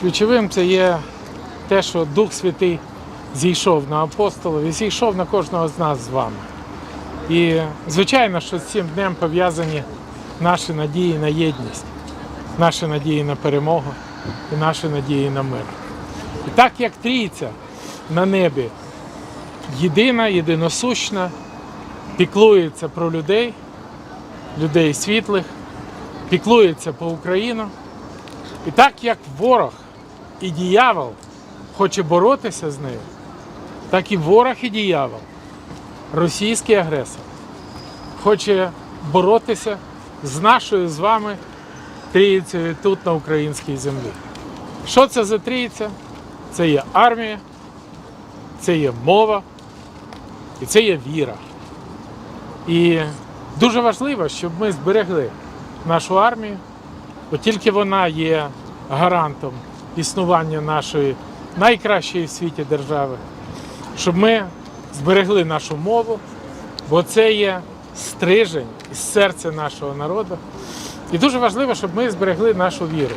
Ключовим це є те, що Дух Святий зійшов на апостолів і зійшов на кожного з нас з вами. І звичайно, що з цим днем пов'язані наші надії на єдність, наші надії на перемогу і наші надії на мир. І так як трійця на небі єдина, єдиносущна, піклується про людей, людей світлих, піклується по Україну. І так як ворог і диявол хоче боротися з нею, так і ворог і диявол, російський агресор, хоче боротися з нашою з вами трійцею тут на українській землі. Що це за трійця? Це є армія, це є мова і це є віра. І дуже важливо, щоб ми зберегли нашу армію, бо тільки вона є гарантом існування нашої найкращої в світі держави, щоб ми зберегли нашу мову, бо це є стрижень із серця нашого народу. І дуже важливо, щоб ми зберегли нашу віру.